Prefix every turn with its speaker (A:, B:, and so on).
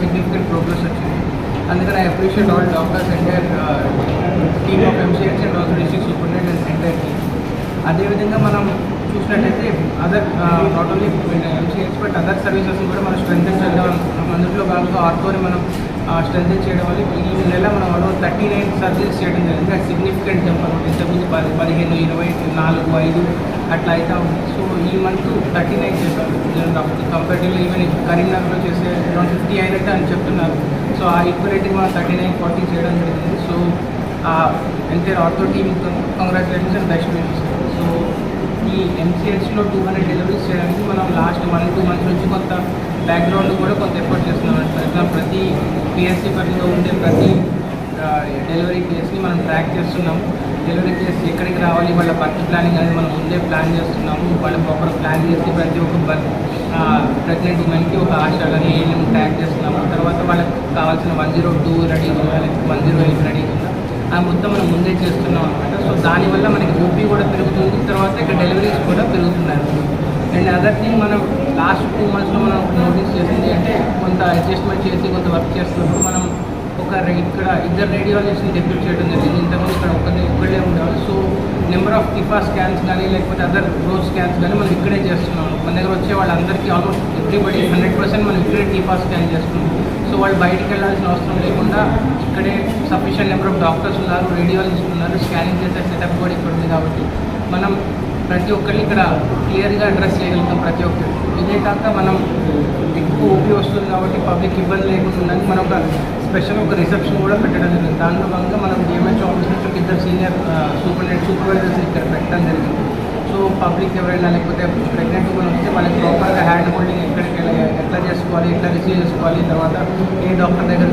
A: Significant progress వచ్చింది అందుకని I appreciate all doctors entire team of MCS and also district superintendent entire team అదేవిధంగా మనం చూసినట్టయితే other not only MCH but other services కూడా మనం స్ట్రెంగ్ చేద్దాం అందులో భాగంగా ఆర్తోని మనం స్ట్రెంగ్ చేయడం వల్ల ఈ నెల మనం ఆల్మోస్ట్ థర్టీ నైన్ సర్జరీస్ చేయడం జరిగింది. అది సిగ్నిఫికెంట్ జంప్ అనమాట ఇంతకుముందు పది పదిహేను ఇరవై నాలుగు ఐదు అట్లా అయితే ఉంది. సో ఈ మంత్ థర్టీ నైన్ చేస్తాం కంపేర్టివ్లీ ఈవెన్ కరీంనగర్లో చేసే అరౌండ్ ఫిఫ్టీ అయినట్టు అని చెప్తున్నారు. సో ఆ ఈక్వలేటివ్ మనం థర్టీ నైన్ ఫార్టీ చేయడం జరిగింది. So entire ortho team congratulations and best wishes so ఈ ఎంసీహెచ్లో టూ హండ్రెడ్ డెలివరీస్ చేయడానికి మనం లాస్ట్ వన్ టూ మంత్స్ నుంచి కొంత బ్యాక్గ్రౌండ్ కూడా కొంత ఎఫర్ట్ చేస్తున్నాం. ఫర్ ప్రతి పిఎస్సి పరిధిలో ఉండే ప్రతి డెలివరీ కేస్ని మనం ట్రాక్ చేస్తున్నాము డెలివరీ కేస్ ఎక్కడికి రావాలి వాళ్ళ బర్త్ ప్లానింగ్ అనేది మనం ముందే ప్లాన్ చేస్తున్నాము. వాళ్ళ ప్రాపర్ ప్లాన్ చేసి ప్రతి ఒక్క బర్త్ ప్రెగ్నెంట్ ఉమెన్కి ఒక ఆశాలని ఏం ట్రాక్ చేస్తున్నాము. తర్వాత వాళ్ళకి కావాల్సిన వన్ జీరో టూ రెడీ ఉందా లేకపోతే వన్ జీరో ఎయిట్ రెడీ ఉందా ఆ మొత్తం మనం ముందే చేస్తున్నాం అనమాట సో దానివల్ల మనకి ఓపీ కూడా పెరుగుతుంది. తర్వాత ఇక్కడ డెలివరీస్ కూడా పెరుగుతున్నాయి అండ్ అదర్ థింగ్ మనం లాస్ట్ టూ మంత్స్లో మనం నోటీస్ చేసింది అంటే కొంత అడ్జస్ట్మెంట్ చేసి కొంత వర్క్ చేస్తున్నప్పుడు మనం ఒక ఇక్కడ ఇద్దరు రేడియాలజిస్ట్ని డెప్యూట్ చేయడం జరిగింది. ఇంతకుముందు ఇక్కడ ఒకరిని ఇక్కడే ఉండేవాళ్ళు. So number of TIFFA scans కానీ లేకపోతే అదర్ రోజ్ స్కాన్స్ కానీ మనం ఇక్కడే చేస్తున్నాం. మన దగ్గర వచ్చే వాళ్ళందరికీ ఆల్మోస్ట్ ఎవ్రీబడి హండ్రెడ్ పర్సెంట్ మనం ఇక్కడే టిఫా స్కాన్ చేస్తున్నాం. సో వాళ్ళు బయటికి వెళ్ళాల్సిన అవసరం లేకుండా ఇక్కడే సఫిషియెంట్ నెంబర్ ఆఫ్ డాక్టర్స్ ఉన్నారు రేడియాలజిస్ట్ ఉన్నారు స్కానింగ్ చేసే సెటప్ కూడా ఇక్కడ ఉంది కాబట్టి మనం ప్రతి ఒక్కరిని ఇక్కడ క్లియర్గా అడ్రస్ చేయగలుగుతాం ప్రతి ఒక్కరు. ఇదే కాక మనం ఎక్కువ ఓపీ వస్తుంది కాబట్టి పబ్లిక్ ఇబ్బంది లేకుండా ఉండడానికి మనం ఒక స్పెషల్ ఒక రిసెప్షన్ కూడా పెట్టడం జరిగింది. దాంట్లో భాగంగా మనం డిఎంహెచ్ ఆఫీస్ నుంచి ఒక ఇద్దరు సీనియర్ సూపరింటెండెంట్ సూపర్వైజర్స్ ఇక్కడ పెట్టడం జరిగింది. సో పబ్లిక్ ఎవరైనా లేకపోతే ప్రెగ్నెంట్ కూడా వస్తే వాళ్ళకి ప్రాపర్గా హ్యాండ్ హోల్డింగ్ ఎక్కడికి వెళ్ళాలి ఎట్లా చేసుకోవాలి ఎట్లా రిసీవ్ చేసుకోవాలి తర్వాత ఏ డాక్టర్ దగ్గర